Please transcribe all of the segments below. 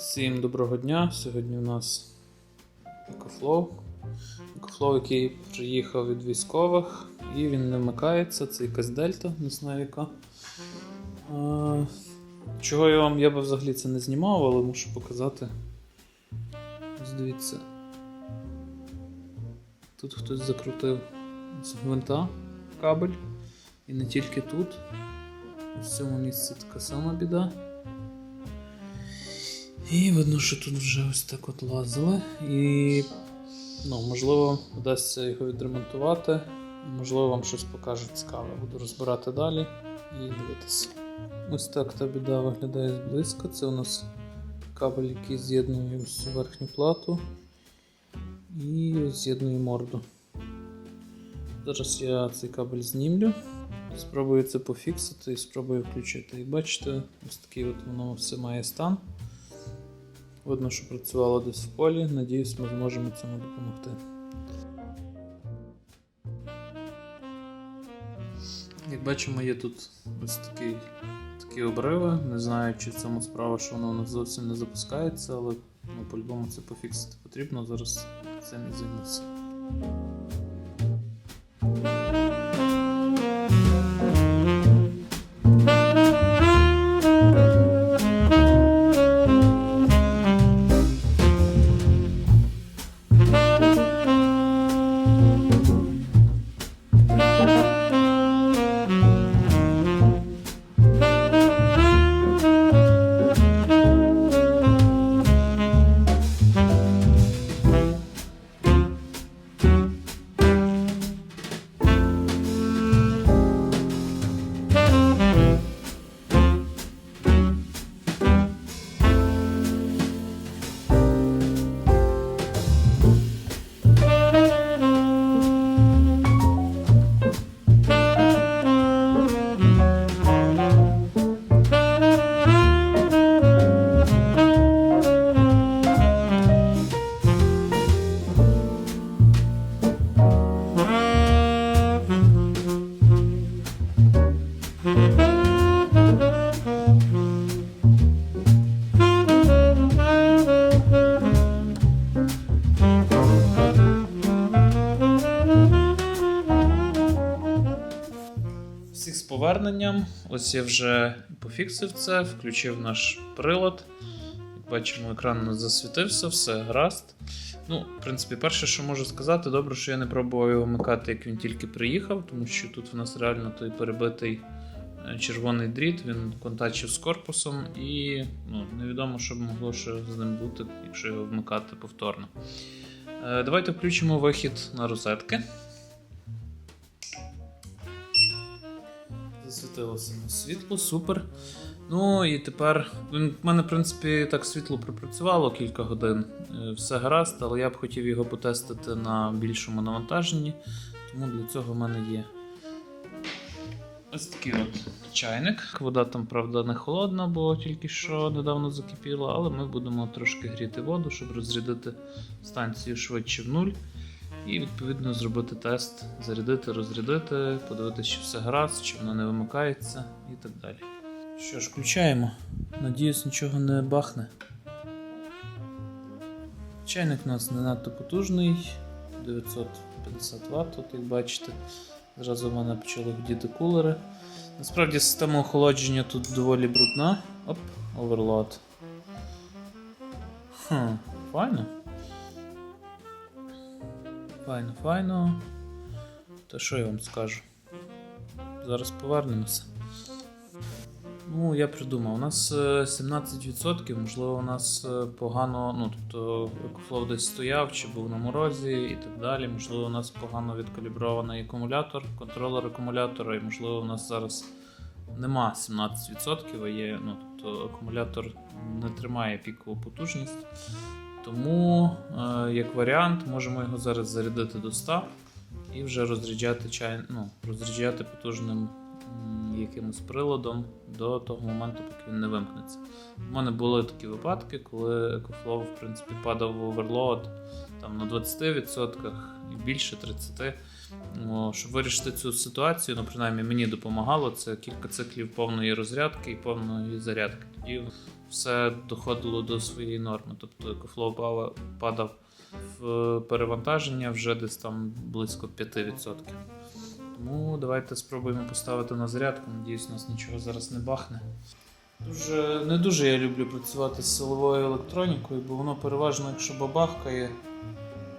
Всім доброго дня. Сьогодні у нас EcoFlow. EcoFlow, який приїхав від військових, і він не вмикається. Це якась дельта, не знаю яка. Чого я вам я би взагалі це не знімав, але мушу показати. Ось дивіться. Тут хтось закрутив з гвинта кабель. І не тільки тут. В цьому місці така сама біда. І видно, що тут вже ось так от лазили. І ну, можливо, вдасться його відремонтувати. Можливо, вам щось покаже цікаве. Буду розбирати далі і дивитися. Ось так та біда виглядає зблизька. Це у нас кабель, який з'єднує цю верхню плату і з'єднує морду. Зараз я цей кабель знімлю. Спробую це пофіксити і спробую включити. І бачите, ось такий от воно все має стан. Видно, що працювало десь в полі. Надіюсь, ми зможемо цьому допомогти. Як бачимо, є тут ось такий, такі обриви. Не знаю, чи в цьому справа, що воно у нас зовсім не запускається, але ну, по-любому це пофіксити потрібно. Зараз цим і займуся. Поверненням. Ось я вже пофіксив це, включив наш прилад. Як бачимо, екран нас засвітився, все гаразд. Ну, в принципі, перше, що можу сказати, добре, що я не пробував його вмикати, як він тільки приїхав, тому що тут в нас реально той перебитий е, червоний дріт, він контачив з корпусом, і ну, невідомо, що б могло ще з ним бути, якщо його вмикати повторно. Е, Давайте включимо вихід на розетки. Засвітилося на світло, супер. Ну і тепер в мене, в принципі, так світло пропрацювало кілька годин. Е, Все гаразд, але я б хотів його потестити на більшому навантаженні, тому для цього в мене є ось такий от чайник. Вода там, правда, не холодна, бо тільки що недавно закипіла, але ми будемо трошки гріти воду, щоб розрядити станцію швидше в нуль. І відповідно зробити тест, зарядити, розрядити, подивитися, чи все гаразд, чи воно не вимикається і так далі. Що ж, включаємо. Надіюсь, нічого не бахне. Чайник у нас не надто потужний, 950 Вт, тут, як бачите. Зразу в мене почали гудіти кулери. Насправді система охолодження тут доволі брудна. Оп, оверлот. Хм, файно. Файно, файно. То що я вам скажу? Зараз повернемося. Ну, я придумав, у нас е, 17%, можливо, у нас е, погано, ну, тобто EcoFlow десь стояв чи був на морозі і так далі. Можливо, у нас погано відкалібрований акумулятор, контролер акумулятора, і можливо, у нас зараз нема 17%, а є, ну, тобто акумулятор не тримає пікову потужність. Тому, е, як варіант, можемо його зараз зарядити до 100 і вже розряджати чай, ну, розряджати потужним якимось приладом до того моменту, поки він не вимкнеться. У мене були такі випадки, коли EcoFlow, в принципі, падав в оверлоад там, на 20% і більше 30%. Ну, щоб вирішити цю ситуацію, ну, принаймні мені допомагало це кілька циклів повної розрядки і повної зарядки. Тоді все доходило до своєї норми. Тобто екофлоу падав в перевантаження вже десь там близько 5%. Тому давайте спробуємо поставити на зарядку. Надіюсь, у нас нічого зараз не бахне. Дуже, не дуже я люблю працювати з силовою електронікою, бо воно переважно, якщо бабахкає,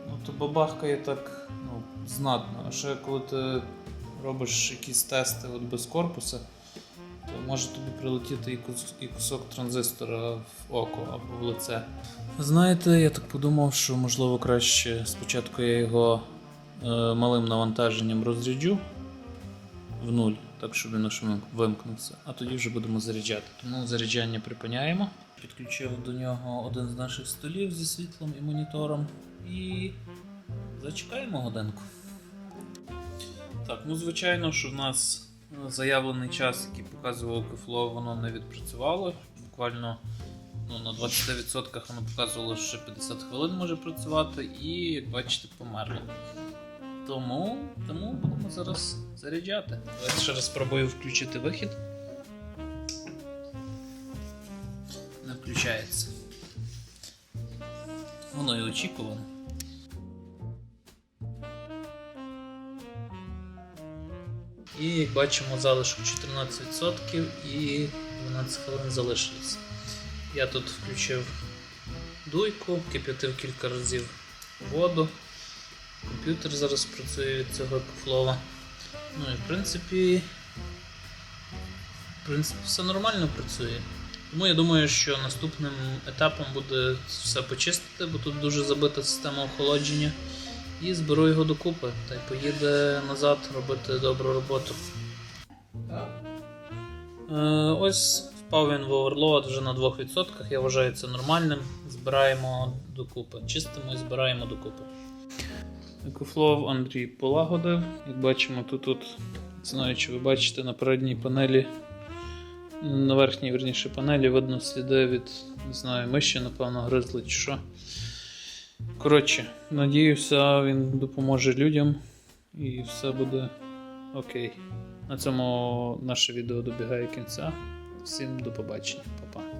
ну то бабахкає так ну, знатно. А ще коли ти робиш якісь тести от без корпуса, може тобі прилетіти і кус- і кусок транзистора в око або в лице. Знаєте, я так подумав, що можливо краще спочатку я його е, малим навантаженням розряджу в нуль, так щоб він вимкнувся, а тоді вже будемо заряджати. Тому заряджання припиняємо. Підключив до нього один з наших столів зі світлом і монітором і зачекаємо годинку. Так, ну звичайно, що в нас заявлений час, який показував Keyflow, воно не відпрацювало. Буквально ну, на 20% воно показувало, що 50 хвилин може працювати, і, як бачите, померло. Тому, тому будемо зараз заряджати. Давайте ще раз спробую включити вихід. Не включається. Воно і очікувано. І як бачимо, залишок 14% і 12 хвилин залишилось. Я тут включив дуйку, кип'ятив кілька разів воду. Комп'ютер зараз працює від цього флова. Ну і в принципі. В принципі, все нормально працює. Тому я думаю, що наступним етапом буде все почистити, бо тут дуже забита система охолодження. І зберу його докупи та й поїде назад робити добру роботу. Е, ось впав він в оверлоад вже на 2%. Я вважаю це нормальним. Збираємо докупи. Чистимо і збираємо докупи. Екофлов Андрій полагодив. Як бачимо, тут, тут знаю, чи ви бачите на передній панелі, на верхній верніше панелі видно сліди від, не знаю, миші, напевно, гризли чи що. Коротше, надіюся, він допоможе людям і все буде окей. На цьому наше відео добігає кінця. Всім до побачення, Па-па.